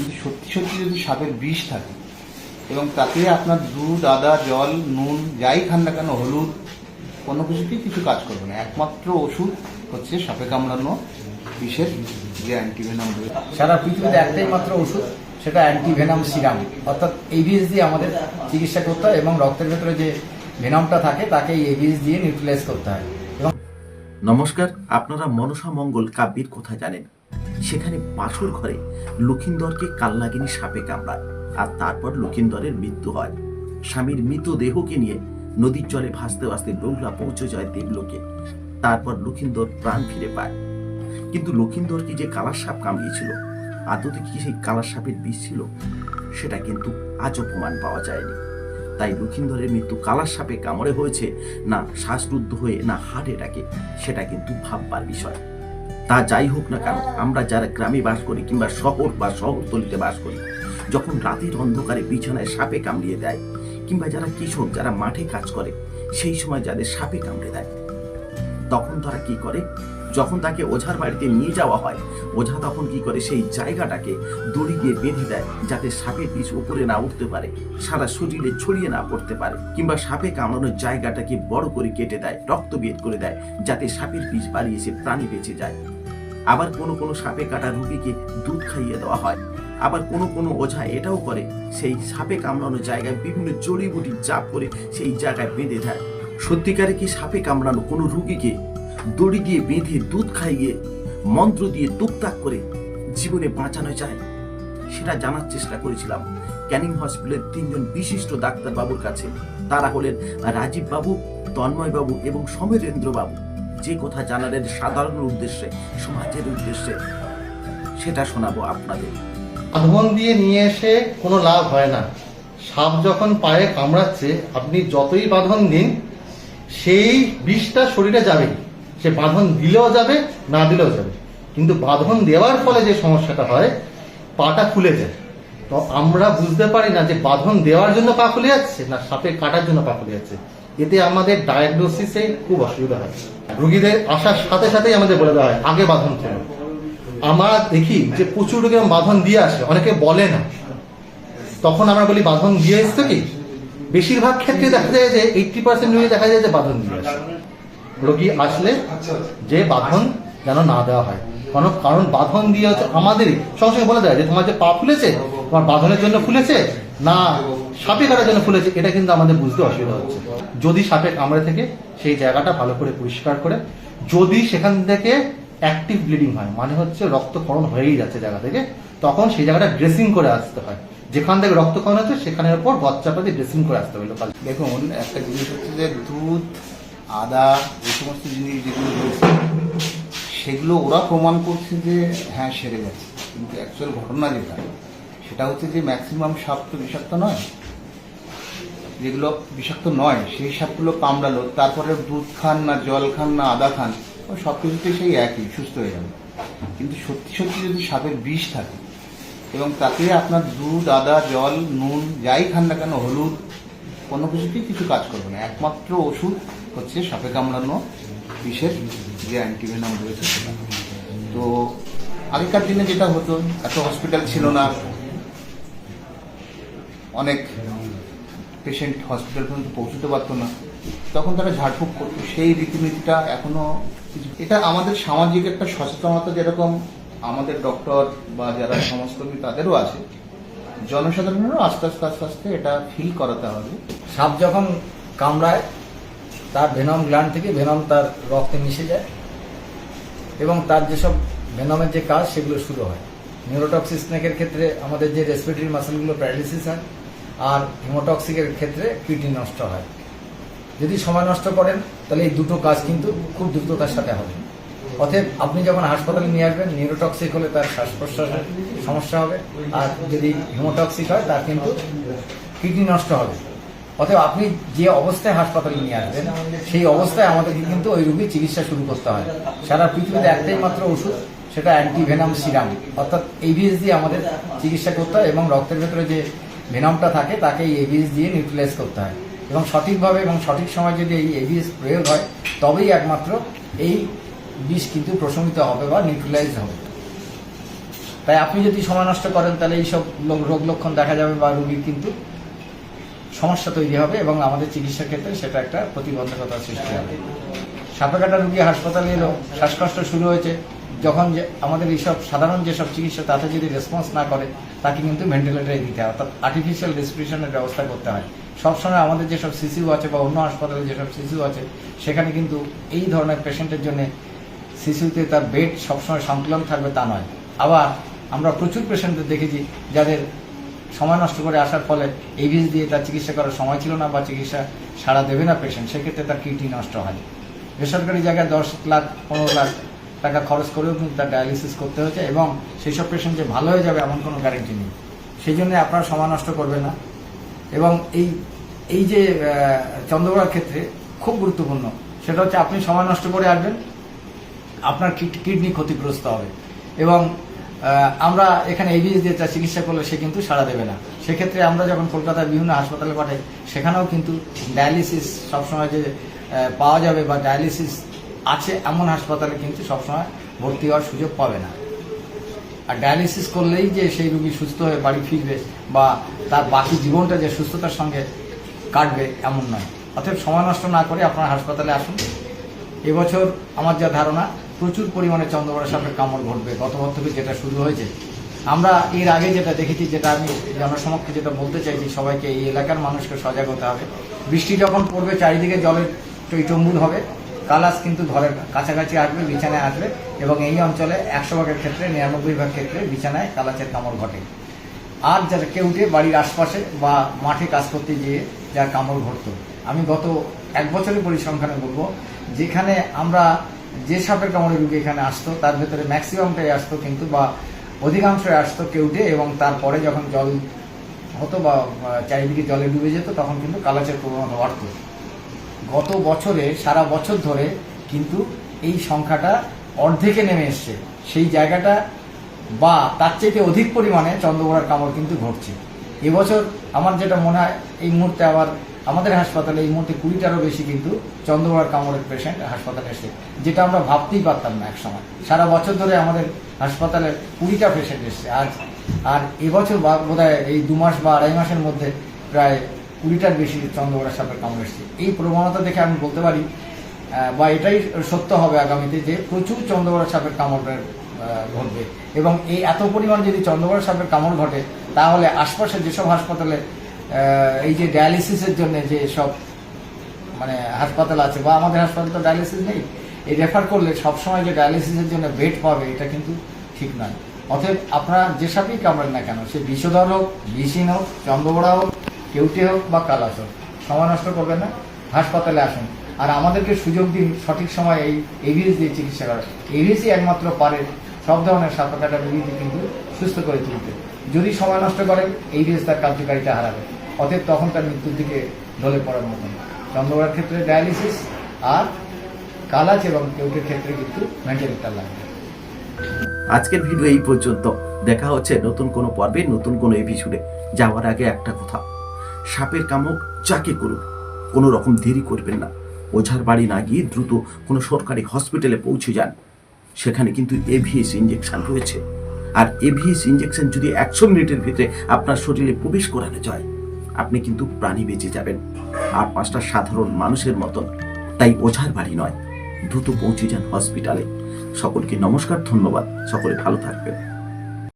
কিন্তু সত্যি সত্যি যদি সাপের বিষ থাকে এবং তাতে আপনার দুধ আদা জল নুন যাই খান না কেন হলুদ কোনো কিছুতেই কিছু কাজ করবে না। একমাত্র ওষুধ হচ্ছে সাপে কামড়ানো বিষের যে অ্যান্টিভেনাম রয়েছে। সারা পৃথিবীতে একটাই মাত্র ওষুধ সেটা অ্যান্টিভেনাম সিরাম। অর্থাৎ এবিএস দিয়ে আমাদের চিকিৎসা করতে হয় এবং রক্তের ভেতরে যে ভেনামটা থাকে তাকে এই এবিএস দিয়ে নিউট্রিলাইজ করতে হয়। এবং নমস্কার আপনারা মনসা মঙ্গল কাব্যের কথা জানেন। সেখানে বাসর ঘরে লক্ষিন্দরকে কাল্লাগিনী সাপে কামড়ায় আর তারপর লক্ষিন্দরের মৃত্যু হয়। স্বামীর মৃতদেহকে নিয়ে নদীর জলে ভাসতে ভাসতে বৌলা পৌঁছে যায় দেবলোকে। তারপর লক্ষিন্দর প্রাণ ফিরে পায়। কিন্তু লক্ষিন্দরকে যে কালার সাপ কামড়িয়েছিল, আদতে কি সেই কালার সাপের বিষ ছিল, সেটা কিন্তু আজও প্রমাণ পাওয়া যায়নি। তাই লক্ষিন্দরের মৃত্যু কালার সাপে কামড়ে হয়েছে, না শ্বাসরুদ্ধ হয়ে, না হার্ট অ্যাটাকে সেটা কিন্তু ভাববার বিষয়। তা যাই হোক না কেন, আমরা যারা গ্রামে বাস করি কিংবা শহর বা শহরতলিতে বাস করি, যখন রাতের অন্ধকারে বিছানায় সাপে কামড়িয়ে দেয়, কিংবা যারা কৃষক, যারা মাঠে কাজ করে, সেই সময় যাদের সাপে কামড়ে দেয়, তখন তারা কি করে? যখন তাকে ওঝার বাড়িতে নিয়ে যাওয়া হয়, ওঝা তখন কি করে? সেই জায়গাটাকে দড়ি দিয়ে বেঁধে দেয়, যাতে সাপের বিষ উপরে না উঠতে পারে, সারা শরীরে ছড়িয়ে না পড়তে পারে, কিংবা সাপে কামড়ানোর জায়গাটাকে বড় করে কেটে দেয়, রক্ত বের করে দেয়, যাতে সাপের বিষ বাড়িয়ে সে প্রাণী বেঁচে যায়। আবার কোনো কোনো সাপে কাটা রুগীকে দুধ খাইয়ে দেওয়া হয়। আবার কোনো কোনো ওঝা এটাও করে, সেই সাপে কামড়ানো জায়গায় বিভিন্ন জড়িবুটি চাপ করে সেই জায়গায় বেঁধে দেয়। সত্যিকারে কি সাপে কামড়ানো কোনো রুগীকে দড়ি দিয়ে বেঁধে দুধ খাইয়ে, মন্ত্র দিয়ে তুকতাক করে জীবনে বাঁচানো যায়? সেটা জানার চেষ্টা করেছিলাম। ক্যানিং হসপিটালের তিনজন বিশিষ্ট ডাক্তারবাবুর কাছে। তারা হলেন রাজীব বাবু তন্ময় বাবু এবং সমীরেন্দ্র বাবু যে কথা জানালেন সাধারণ উদ্দেশ্যে, সমাজের উদ্দেশ্যে, সেটা শোনাবো আপনাদের। বাঁধন দিয়ে নিয়ে এসে কোনো লাভ হয় না। সাপ যখন পায়ে কামড়াচ্ছে, আপনি যতই বাঁধন দিন, সেই বিষটা শরীরে যাবে। সে বাঁধন দিলেও যাবে, না দিলেও যাবে। কিন্তু বাঁধন দেওয়ার ফলে যে সমস্যাটা হয়, পাটা ফুলে যায়। তো আমরা বুঝতে পারি না যে বাঁধন দেওয়ার জন্য পা খুলে যাচ্ছে, না সাপে কাটার জন্য পা খুলে যাচ্ছে। এতে আমাদের ডায়াগনোসিসে খুব অসুবিধা হয়। রুগীদের আসার সাথে সাথেই আমাদের বলে দেওয়া হয়, আগে বাঁধন ফেলো আমরা দেখি যে প্রচুর রোগী বাঁধন দিয়ে আসে, অনেকে বলে না। তখন আমরা বলি, বাঁধন দিয়ে এসছো কি? বেশিরভাগ ক্ষেত্রে দেখা যায় যে এইটটি পার্সেন্ট রোগী দেখা যায় যে বাঁধন দিয়ে আসে। রোগী আসলে যে বাঁধন যেন না দেওয়া হয়। কারণ কারণ বাঁধন দিয়ে হচ্ছে আমাদেরই। সঙ্গে সঙ্গে বলে দেয় যে, তোমার যে পা ফুলেছে, তোমার বাঁধনের জন্য ফুলেছে না সাপে কাটার জন্য ফুলেছে, এটা কিন্তু আমাদের বুঝতে অসুবিধা হচ্ছে। যদি সাপে কামড়ে থেকে, সেই জায়গাটা ভালো করে পরিষ্কার করে, যদি সেখান থেকে অ্যাক্টিভ ব্লিডিং হয় মানে হচ্ছে রক্তক্ষরণ হয়েই যাচ্ছে জায়গা থেকে, তখন সেই জায়গাটা ড্রেসিং করে আসতে হয়। যেখান থেকে রক্তক্ষরণ হচ্ছে, সেখানের উপর গচ্চাপা দিয়ে ড্রেসিং করে আসতে হবে লোকাল দেখুন, একটা জিনিস হচ্ছে যে দুধ, আদা, এই সমস্ত জিনিস যেগুলো রয়েছে, সেগুলো ওরা প্রমাণ করছে যে হ্যাঁ সেরে গেছে। কিন্তু অ্যাকচুয়াল ঘটনা যেটা সেটা হচ্ছে যে ম্যাক্সিমাম সাপ তো বিষাক্ত নয়। যেগুলো বিষাক্ত নয়, সেই সাপগুলো কামড়ালো, তারপরে দুধ খান না, জল খান না, আদা খান সব কিছুতেই সেই একই, সুস্থ হয়ে যাবে। কিন্তু সত্যি সত্যি যদি সাপের বিষ থাকে এবং তাতে আপনার দুধ, আদা, জল, নুন, যাই খান না কেন, হলুদ, কোনো কিছুতেই কিছু কাজ করবে না। একমাত্র ওষুধ হচ্ছে সাপে কামড়ানো বিষের যে অ্যান্টিভেনাম রয়েছে তো আগেকার দিনে যেটা হতো, এত হসপিটাল ছিল না। অনেক পেশেন্ট হসপিটাল পর্যন্ত পৌঁছতে পারতো না। তখন তারা ঝাড়ফুঁক করতো। সেই রীতিনীতিটা এখনও এটা আমাদের সামাজিক একটা সচেতনতা যেরকম আমাদের ডক্টর বা যারা সমাজকর্মী তাদেরও আছে। জনসাধারণেরও আস্তে আস্তে আস্তে আস্তে এটা ফিল করাতে হবে। সাপ যখন কামড়ায়, তার ভেনম গ্ল্যান্ড থেকে ভেনম তার রক্তে মিশে যায় এবং তার যেসব ভেনমের যে কাজ, সেগুলো শুরু হয়। নিউরোটক্সিক স্নেকের ক্ষেত্রে আমাদের যে রেসপিরেটরি মাসেলগুলো প্যারালিসিস হয় আর হিমোটক্সিকের ক্ষেত্রে কিডনি নষ্ট হয়। যদি সময় নষ্ট করেন, তাহলে এই দুটো কাজ কিন্তু খুব দ্রুততার সাথে হবে। অতএব আপনি যখন হাসপাতালে নিয়ে আসবেন নিউরোটক্সিক হলে তার শ্বাস প্রশ্বাসের সমস্যা হবে, আর যদি হিমোটক্সিক হয়, তার কিন্তু কিডনি নষ্ট হবে। অতএব আপনি যে অবস্থায় হাসপাতালে নিয়ে আসবেন, সেই অবস্থায় আমাদেরকে কিন্তু ওই রোগীর চিকিৎসা শুরু করতে হয়। সারা পৃথিবীতে একটাই মাত্র ওষুধ, সেটা অ্যান্টিভেনাম সিরাম অর্থাৎ এবিএস দিয়ে আমাদের চিকিৎসা করতে হয় এবং রক্তের ভেতরে যে ভেনামটা থাকে, তাকে এই এবিএস দিয়ে নিউট্রিলাইজ করতে হয়। এবং সঠিকভাবে এবং সঠিক সময় যদি এই এবিএস প্রয়োগ হয়, তবেই একমাত্র এই বিষ কিন্তু প্রশমিত হবে বা নিউট্রিলাইজ হবে। তাই আপনি যদি সময় নষ্ট করেন, তাহলে এইসব রোগ লক্ষণ দেখা যাবে বা রোগীর কিন্তু সমস্যা তৈরি হবে এবং আমাদের চিকিৎসার ক্ষেত্রে সেটা একটা প্রতিবন্ধকতা সৃষ্টি হবে। সাপে কাটা রুগী হাসপাতালে এলো, শ্বাসকষ্ট শুরু হয়েছে। যখন যে আমাদের এইসব সাধারণ যেসব চিকিৎসা তাতে যদি রেসপন্স না করে, তাকে কিন্তু ভেন্টিলেটারে দিতে হয়, অর্থাৎ আর্টিফিশিয়াল রেসপিরেশনের ব্যবস্থা করতে হয়। সবসময় আমাদের যেসব সিসিউ আছে বা অন্য হাসপাতালে যেসব সিসিউ আছে, সেখানে কিন্তু এই ধরনের পেশেন্টের জন্য সিসিউতে তার বেড সবসময় সংকলন থাকবে তা নয়। আবার আমরা প্রচুর পেশেন্টদের দেখেছি, যাদের সময় নষ্ট করে আসার ফলে এইভিএস দিয়ে তার চিকিৎসা করার সময় ছিল না বা চিকিৎসা সারা দেবে না পেশেন্ট সেক্ষেত্রে তার কিডনি নষ্ট হয়। বেসরকারি জায়গায় দশ লাখ, পনেরো লাখ টাকা খরচ করেও কিন্তু তার ডায়ালিসিস করতে হচ্ছে এবং সেই সব পেশেন্ট যে ভালো হয়ে যাবে এমন কোনো গ্যারেন্টি নেই। সেই জন্য আপনারা সময় নষ্ট করবে না। এবং এই এই যে আহ, চন্দ্রকোড়ার ক্ষেত্রে খুব গুরুত্বপূর্ণ সেটা হচ্ছে আপনি সময় নষ্ট করে আসবেন আপনার কিড- কিডনি ক্ষতিগ্রস্ত হবে। এবং আমরা এখানে এভিএস দিয়ে তার চিকিৎসা করলে সে কিন্তু সাড়া দেবে না। সেক্ষেত্রে আমরা যখন কলকাতার বিভিন্ন হাসপাতালে পাঠাই সেখানেও কিন্তু ডায়ালিসিস সবসময় যে পাওয়া যাবে বা ডায়ালিসিস আছে এমন হাসপাতালে কিন্তু সবসময় ভর্তি হওয়ার সুযোগ পাবে না। আর ডায়ালিসিস করলেই যে সেই রুগী সুস্থ হয়ে বাড়ি ফিরবে বা তার বাকি জীবনটা যে সুস্থতার সঙ্গে কাটবে এমন নয়। অতএব সময় নষ্ট না করে আপনার হাসপাতালে আসুন। এবছর আমার যা ধারণা, প্রচুর পরিমাণে চন্দ্রবড়া সাপের কামড় ঘটবে গত থেকে যেটা শুরু হয়েছে। আমরা এর আগে যেটা দেখেছি, যেটা আমি জনসমক্ষে যেটা বলতে চাইছি, সবাইকে, এই এলাকার মানুষকে সজাগ হতে হবে। বৃষ্টি যখন পড়বে, চারিদিকে জলের টইটম্বুল হবে। কালাস কিন্তু ঘরের কাছাকাছি আসবে, বিছানায় আসবে এবং এই অঞ্চলে একশো ভাগের ক্ষেত্রে, নিরানব্বই ভাগ ক্ষেত্রে বিছানায় কালাচের কামড় ঘটে। আর যারা কেউ উঠে বাড়ির আশপাশে বা মাঠে কাজ করতে গিয়ে যার কামড় ঘটতো, আমি গত এক বছরের পরিসংখ্যানে বলব, যেখানে আমরা যে সাপের কামড়ে রুগী এখানে আসতো, তার ভেতরে ম্যাক্সিমামটাই আসতো কিন্তু বা অধিকাংশই আসতো কেউটে এবং তারপরে যখন জল হতো বা চারিদিকে জলে ডুবে যেত, তখন কিন্তু কালাচের প্রবণতা বাড়তো। গত বছরে, সারা বছর ধরে কিন্তু এই সংখ্যাটা অর্ধেকে নেমে এসছে। সেই জায়গাটা বা তার চাইতে অধিক পরিমাণে চন্দ্রবোড়ার কামড় কিন্তু ঘটছে। এবছর আমার যেটা মনে হয়, এই মুহূর্তে আবার আমাদের হাসপাতালে এই মুহূর্তে কুড়িটারও বেশি কিন্তু চন্দ্রবোড়ার কামড়ের পেশেন্ট হাসপাতালে এসে যেটা আমরা ভাবতেই পারতাম না একসময়। সারা বছর ধরে আমাদের হাসপাতালে কুড়িটা পেশেন্ট এসছে। আজ আর এবছর বা- বোধহয় এই দু মাস বা আড়াই মাসের মধ্যে প্রায় কুড়িটার বেশি চন্দ্রবড়া সাপের কামড় এসছে। এই প্রবণতা দেখে আমি বলতে পারি বা এটাই সত্য হবে আগামীতে যে প্রচুর চন্দ্রবড়া সাপের কামড়ের ঘটবে। এবং এই এত পরিমাণ যদি চন্দ্রবড়া সাপের কামড় ঘটে, তাহলে আশপাশে যেসব হাসপাতালে এই যে ডায়ালিসিসের জন্য যে সব মানে হাসপাতাল আছে, বা আমাদের হাসপাতালে তো ডায়ালিসিস নেই, এই রেফার করলে সবসময় যে ডায়ালিসিসের জন্য বেড পাবে, এটা কিন্তু ঠিক নয়। অতএব আপনারা যে সাপেই কামড়েন না কেন, সে বিষধর হোক, বিষহীন হোক চন্দ্রবড়া হোক কেউটে হোক বা কালাস হোক সময় নষ্ট করবেন না, হাসপাতালে আসুন। আর আমাদেরকে সুযোগ দিন, সঠিক সময় এই এভিএস দিয়ে চিকিৎসা করার। এভিএসই একমাত্র পারে, সব ধরনের সাপে কাটা রোগীকে কিন্তু সুস্থ করে তুলতে। যদি সময় নষ্ট করেন এইভিএস তার কার্যকারিতা হারাবে। অতএব তখন তার মৃত্যুর দিকে ঢলে পড়ার মতন চন্দ্রবড়ার ক্ষেত্রে ডায়ালিসিস আর কালাচ এবং কেউটের ক্ষেত্রে কিন্তু ভেন্টিলেটার লাগবে। আজকের ভিডিও এই পর্যন্ত। দেখা হচ্ছে নতুন কোনো পর্বে, নতুন কোনো এপিসোডে যাওয়ার আগে একটা কথা। সাপের কামড় যাকে করুক, কোনো রকম দেরি করবেন না। ওঝার বাড়ি না গিয়ে দ্রুত কোনো সরকারি হসপিটালে পৌঁছে যান। সেখানে কিন্তু এভিএস ইঞ্জেকশন রয়েছে। আর এভিএস ইঞ্জেকশন যদি একশো মিনিটের ভিতরে আপনার শরীরে প্রবেশ করানো যায়, আপনি কিন্তু প্রাণী বেঁচে যাবেন। আর পাঁচটা সাধারণ মানুষের মতন। তাই ওঝার বাড়ি নয়, দ্রুত পৌঁছে যান হসপিটালে। সকলকে নমস্কার, ধন্যবাদ। সকলে ভালো থাকবেন।